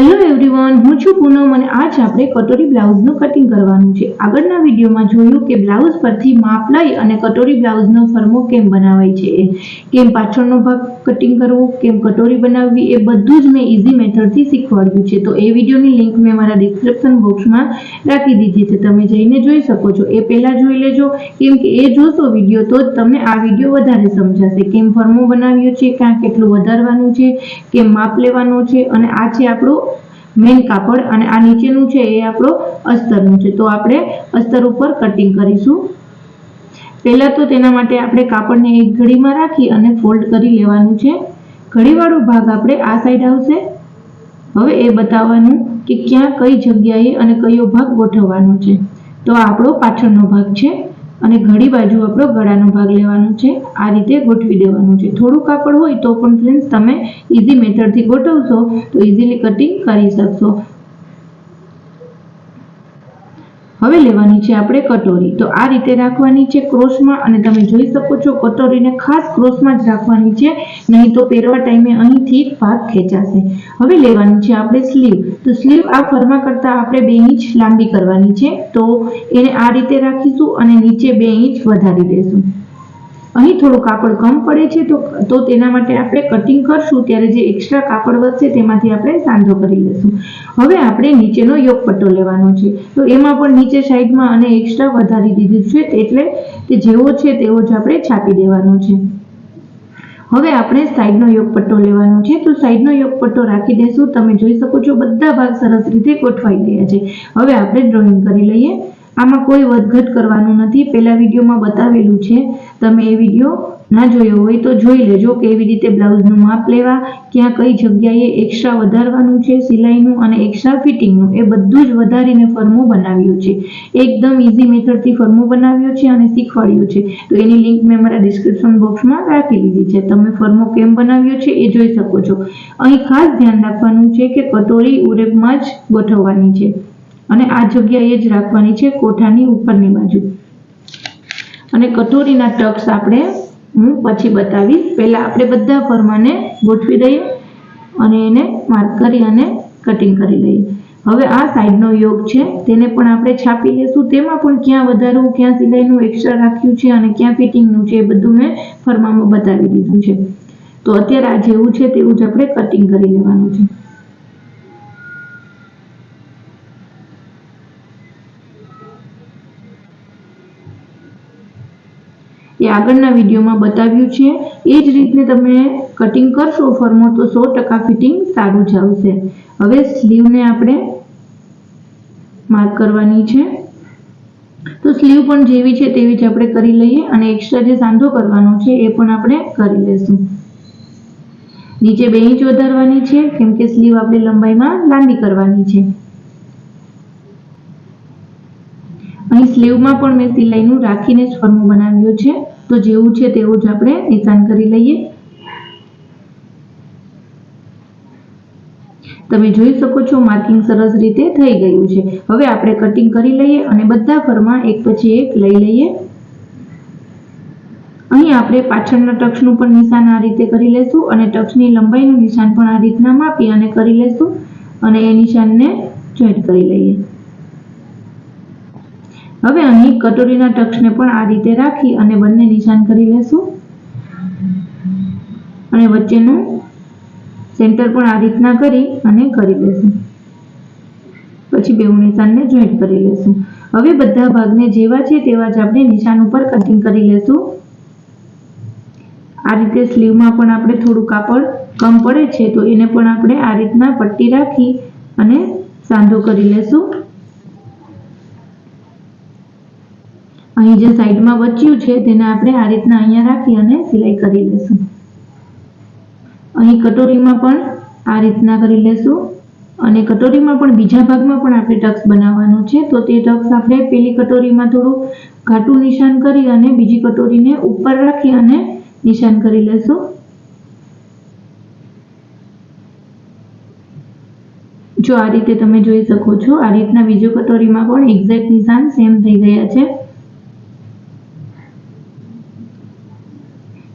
Hello everyone હું છું પૂનમ અને આજ આપણે કટોરી બ્લાઉઝનું કટિંગ કરવાનું છે. આગળના વિડીયોમાં જોયું કે બ્લાઉઝ પરથી માપ લઈ અને કટોરી બ્લાઉઝનો ફરમો કેમ બનાવાય છે. કેમ પાછળનો ભાગ કટિંગ કરવો, કેમ કટોરી બનાવવી, એ બધું જ મેં ઇઝી મેથડથી શીખવાડ્યું છે. તો એ વિડીયોની લિંક મેં મારા ડિસ્ક્રિપ્શન બોક્સમાં રાખી દીધી છે. તમે જઈને જોઈ શકો છો. એ પહેલાં જોઈ લેજો. કેમ કે એ જોશો વીડિયો તો જ તમને આ વીડિયો વધારે સમજાશે. કેમ ફરમો બનાવ્યો છે, ક્યાં કેટલું વધારવાનું છે, કેમ માપ લેવાનું છે અને આ છે આપણું મેઇન કાપડ અને આ નીચેનું છે એ આપણો અસ્તરનું છે. તો આપણે અસ્તર ઉપર કટિંગ કરીશું. પહેલાં તો તેના માટે આપણે કાપડને એક ઘડીમાં રાખી અને ફોલ્ડ કરી લેવાનું છે. ઘડીવાળો ભાગ આપણે આ સાઈડ આવશે. હવે એ બતાવવાનું કે ક્યાં કઈ જગ્યાએ અને કયો ભાગ ગોઠવવાનો છે. તો આ આપણો પાછળનો ભાગ છે. અને ઘડી બાજુ આપણો ગળાનો ભાગ લેવાનો છે. આ રીતે ગોઠવી દેવાનું છે. થોડું કાપડ હોય તો પણ ફ્રેન્ડ્સ તમે ઇઝી મેથડથી ગોઠવશો તો ઇઝીલી કટિંગ કરી શકશો. હવે લેવાની છે આપણે કટોરી. તો આ રીતે રાખવાની છે ક્રોસમાં અને તમે જોઈ શકો છો કટોરીને ખાસ ક્રોસમાં જ રાખવાની છે, નહીં તો પહેરવા ટાઈમે અહીંથી ભાગ ખેંચાશે. હવે લેવાની છે આપણે સ્લીવ. તો સ્લીવ આ ફરમા કરતાં આપણે બે ઇંચ લાંબી કરવાની છે. તો એને આ રીતે રાખીશું અને નીચે બે ઇંચ વધારી દઈશું અહીં થોડું કાપડ કમ પડે છે, તો તો તેના માટે આપણે કટિંગ કરશું, ત્યારે જે એક્સ્ટ્રા કાપડ વધશે તેમાંથી આપણે સાંધો કરી લઈશું હવે આપણે નીચેનો યોગ પટ્ટો લેવાનો છે. તો એમાં પણ નીચે સાઈડમાં અને એક્સ્ટ્રા વધારી દીધું છે, એટલે તે જેવો છે તેવો જ આપણે છાપી દેવાનો છે. હવે આપણે સાઈડનો યોગ પટ્ટો લેવાનો છે, તો સાઈડનો યોગ પટ્ટો રાખી દઈશું તમે જોઈ શકો છો, બધા ભાગ સરસ રીતે ગોઠવાઈ ગયા છે. હવે આપણે ડ્રોઈંગ કરી લઈએ. આમાં કોઈ વધઘટ કરવાનું નથી. પહેલા વિડીયોમાં બતાવેલું છે, તમે એ વીડિયો ના જોયો હોય તો જોઈ લેજો કે એવી રીતે બ્લાઉઝનું માપ લેવા, ક્યાં કઈ જગ્યાએ એક્સ્ટ્રા વધારવાનું છે, સિલાઈનું અને એક્સ્ટ્રા ફિટિંગનું. એ બધું જ વધારીને ફર્મો બનાવ્યું છે. એકદમ ઇઝી મેથડથી ફર્મો બનાવ્યો છે અને શીખવાડ્યું છે. તો એની લિંક મેં મારા ડિસ્ક્રિપ્શન બોક્સમાં રાખી લીધી છે. તમે ફર્મો કેમ બનાવ્યો છે એ જોઈ શકો છો. અહીં ખાસ ધ્યાન રાખવાનું છે કે કટોરી ઉરેપમાં જ ગોઠવવાની છે. અને આ જગ્યાએ જ રાખવાની છે કોઠાની ઉપરની બાજુ. અને કટોરીના ટક્સ આપણે હું પછી બતાવીશ. પહેલાં આપણે બધા ફરમાને ગોઠવી દઈએ અને એને માર્ક કરી અને કટિંગ કરી લઈએ હવે આ સાઈડનો યોગ છે, તેને પણ આપણે છાપી લઈશું તેમાં પણ ક્યાં વધારવું, ક્યાં સિલાઈનું એક્સ્ટ્રા રાખ્યું છે અને ક્યાં ફિટિંગનું છે એ બધું મેં ફરમામાં બતાવી દીધું છે. તો અત્યારે આ જેવું છે તેવું જ આપણે કટિંગ કરી લેવાનું છે. આગળના વિડીયોમાં બતાવ્યું છે, એ જ રીતને તમે કટિંગ કરશો ફરમો તો સો ટકા ફિટિંગ સારું જ આવશે. હવે સ્લીવને આપણે માર્ક કરવાની છે. તો સ્લીવ પણ જેવી છે તેવી જ આપણે કરી લઈએ અને એક્સ્ટ્રા જે સાંધો કરવાનો છે એ પણ આપણે કરી લેશું. નીચે બે ઇંચ વધારવાની છે, કેમ કે સ્લીવ આપણે લંબાઈમાં લાંબી કરવાની છે. અહીં સ્લીવમાં પણ મેં સિલાઈનું રાખીને જ ફરમો બનાવ્યો છે. તો જેવું છે તેવું જ આપણે નિશાન કરી લઈએ. તમે જોઈ શકો છો માર્કિંગ સરસ રીતે થઈ ગયું છે. હવે આપણે કટિંગ કરી લઈએ અને બધા ફરમાં એક પછી એક લઈ લઈએ. અહીં આપણે પાછળના ટક્સનું પણ નિશાન આ રીતે કરી લેશું અને ટક્સની લંબાઈનું નિશાન પણ આ રીતના માપી અને કરી લેશું અને એ નિશાનને જોઈન્ટ કરી લઈએ. હવે અહીં કટોરીના ટક્સને પણ આ રીતે રાખી અને બંને નિશાન કરી લેશું. અને વચ્ચેનું સેન્ટર પણ આ રીતના કરી અને કરી લેશું. પછી બેઉ નિશાનને જોઈન્ટ કરી લેશું. હવે બધા ભાગને જેવા છે તેવા જ આપણે નિશાન ઉપર કટિંગ કરી લેશું. આ રીતે સ્લીવમાં પણ આપણે થોડું કાપડ કમ પડે છે તો એને પણ આપણે આ રીતના પટ્ટી રાખી અને સાંધો કરી લેશું. અહીં જે સાઈડમાં બચ્યું છે તેને આપણે આ રીતના અહીંયા રાખી અને સિલાઈ કરી લેશું. અહીં કટોરીમાં પણ આ રીતના કરી લેશું અને કટોરીમાં પણ બીજા ભાગમાં પણ આપણે ટક્સ બનાવવાનું છે. તો તે ટક્સ આપણે પેલી કટોરીમાં થોડું ઘાટું નિશાન કરી અને બીજી કટોરીને ઉપર રાખી અને નિશાન કરી લેશું. જો આ રીતે તમે જોઈ શકો છો, આ રીતના બીજો કટોરીમાં પણ એક્ઝેક્ટ નિશાન સેમ થઈ ગયા છે.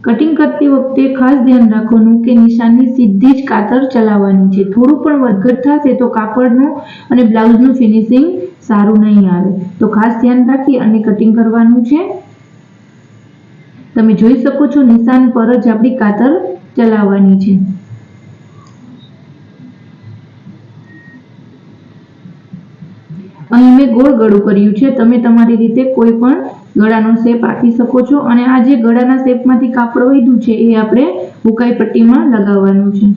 કટિંગ કરતી વખતે ખાસ ધ્યાન રાખવાનું કે નિશાનની સીધી જ કાતર ચલાવવાની છે. થોડું પણ વધઘટ થશે તો કાપડનું અને બ્લાઉઝનું ફિનિશિંગ સારું નહીં આવે. તો ખાસ ધ્યાન રાખી અને કટિંગ કરવાનું છે. તમે જોઈ શકો છો નિશાન પર જ આપણી કાતર ચલાવવાની છે. અહીં મેં ગોળ ગળું કર્યું છે. તમે તમારી રીતે કોઈ પણ ગળાનો શેપ આપી શકો છો અને આ જે ગળાના શેપમાંથી કાપડ વધ્યું છે એ આપણે હુકાઈ પટ્ટીમાં લગાવવાનું છે.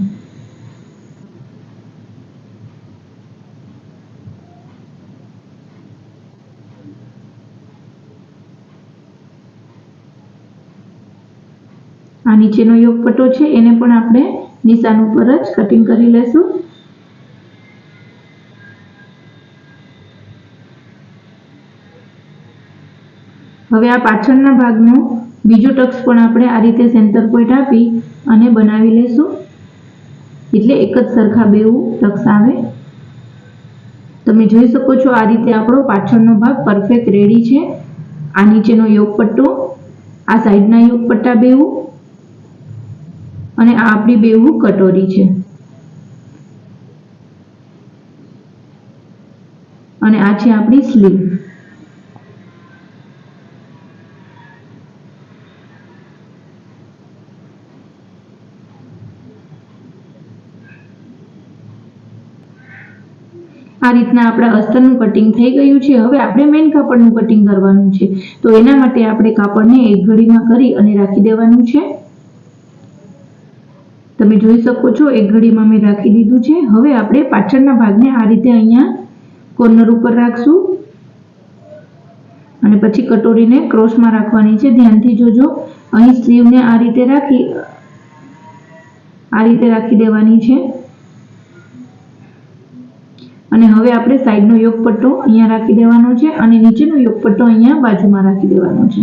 આ નીચેનો યોગ પટ્ટો છે, એને પણ આપણે નિશાન ઉપર જ કટિંગ કરી લેશું. હવે આ પાછળના ભાગનો બીજો ટક્સ પણ આપણે આ રીતે સેન્ટર પોઈન્ટ આપી અને બનાવી લેશું. એટલે એક જ સરખા બેવું ટક્સ આવે. તમે જોઈ શકો છો આ રીતે આપણો પાછળનો ભાગ પરફેક્ટ રેડી છે. આ નીચેનો યોગ પટ્ટો, આ સાઈડના યોગ પટ્ટા બેવું અને આ આપણી બેવું કટોરી છે. અને આ છે આપણી સ્લીવ આ રીતના આપણા અસ્તરનું કટિંગ થઈ ગયું છે. હવે આપણે મેઇન કાપડનું કટિંગ કરવાનું છે. તો એના માટે આપણે કાપડને એક ઘડીમાં કરી અને રાખી દેવાનું છે. તમે જોઈ શકો છો, એક ઘડીમાં મેં રાખી દીધું છે. હવે આપણે પાછળના ભાગને આ રીતે અહીંયા કોર્નર ઉપર રાખશું. અને પછી કટોરીને ક્રોસમાં રાખવાની છે. ધ્યાનથી જોજો, અહીં સ્લીવને આ રીતે રાખી, આ રીતે રાખી દેવાની છે. અને હવે આપણે સાઈડનો યોગ પટ્ટો અહીંયા રાખી દેવાનો છે અને નીચેનો યોગ પટ્ટો અહીંયા બાજુમાં રાખી દેવાનો છે.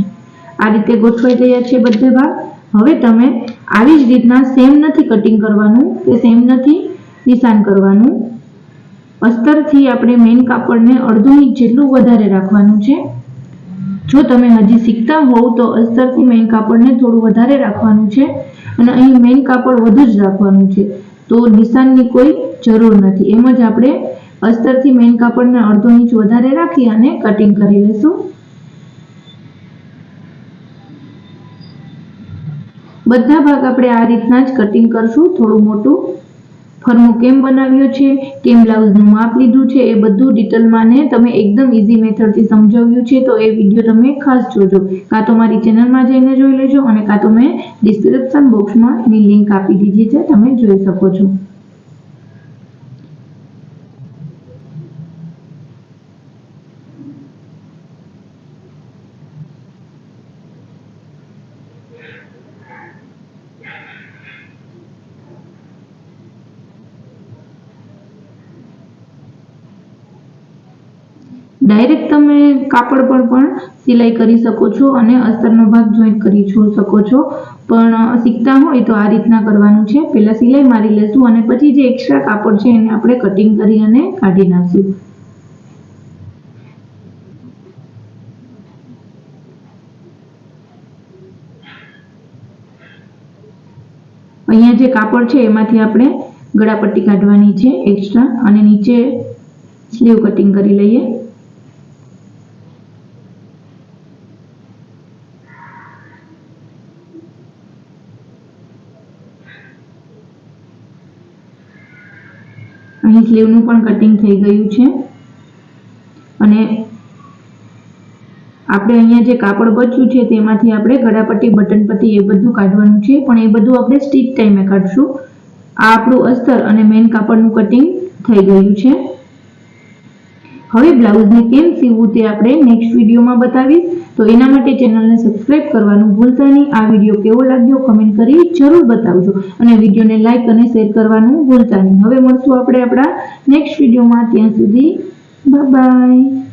આ રીતે ગોઠવાઈ ગયા છે બધે ભાગ. હવે તમે આવી જ રીતના સેમ નથી કટિંગ કરવાનું કે સેમ નથી નિશાન કરવાનું. અસ્તરથી આપણે મેઇન કાપડને અડધો ઇંચ જેટલું વધારે રાખવાનું છે. જો તમે હજી શીખતા હોવ તો અસ્તરથી મેઇન કાપડને થોડું વધારે રાખવાનું છે અને અહીં મેઇન કાપડ વધુ જ રાખવાનું છે. તો નિશાનની કોઈ જરૂર નથી. એમ જ આપણે અસ્તરથી મેઇન કાપડને અડધો ઇંચ વધારે રાખી અને કટિંગ કરી લઈશું બધા ભાગ આપણે આ રીતના જ કટિંગ કરશું. થોડું મોટું ફરમો કેમ બનાવ્યો છે, કેમ બ્લાઉઝનું માપ લીધું છે, એ બધું ડિટેલમાં ને તમે એકદમ ઇઝી મેથડથી સમજાવ્યું છે. તો એ વીડિયો તમે ખાસ જોજો. કાં તો મારી ચેનલમાં જઈને જોઈ લેજો અને કાં તો મેં ડિસ્ક્રિપ્શન બોક્સમાં એની લિંક આપી દીધી છે. તમે જોઈ શકો છો. ડાયરેક્ટ તમે કાપડ પર પણ સિલાઈ કરી શકો છો અને અસ્તરનો ભાગ જોઈન્ટ કરી શકો છો. પણ શીખતા હોય તો આ રીતના કરવાનું છે. પહેલાં સિલાઈ મારી લેશું અને પછી જે એક્સ્ટ્રા કાપડ છે એને આપણે કટિંગ કરી અને કાઢી નાખશું. અહીંયા જે કાપડ છે એમાંથી આપણે ગળાપટ્ટી કાઢવાની છે એક્સ્ટ્રા અને નીચે સ્લીવ કટિંગ કરી લઈએ. અહીં સ્લીવનું પણ કટિંગ થઈ ગયું છે. અને આપણે અહીંયા જે કાપડ બચ્યું છે તેમાંથી આપણે ગળાપટ્ટી, બટનપટ્ટી એ બધું કાઢવાનું છે. પણ એ બધું આપણે સ્ટીચ ટાઈમે કાઢશું. આ આપણું અસ્તર અને મેઇન કાપડનું કટિંગ થઈ ગયું છે. હવે બ્લાઉઝને કેમ સીવવું તે આપણે નેક્સ્ટ વિડીયોમાં બતાવીશ. તો એના માટે ચેનલને સબસ્ક્રાઇબ કરવાનું ભૂલતા નહીં. આ વીડિયો કેવો લાગ્યો કમેન્ટ કરી જરૂર બતાવજો. અને વિડીયોને લાઇક અને શેર કરવાનું ભૂલતા નહીં. હવે મળશું આપણે આપણા નેક્સ્ટ વિડીયોમાં. ત્યાં સુધી બાય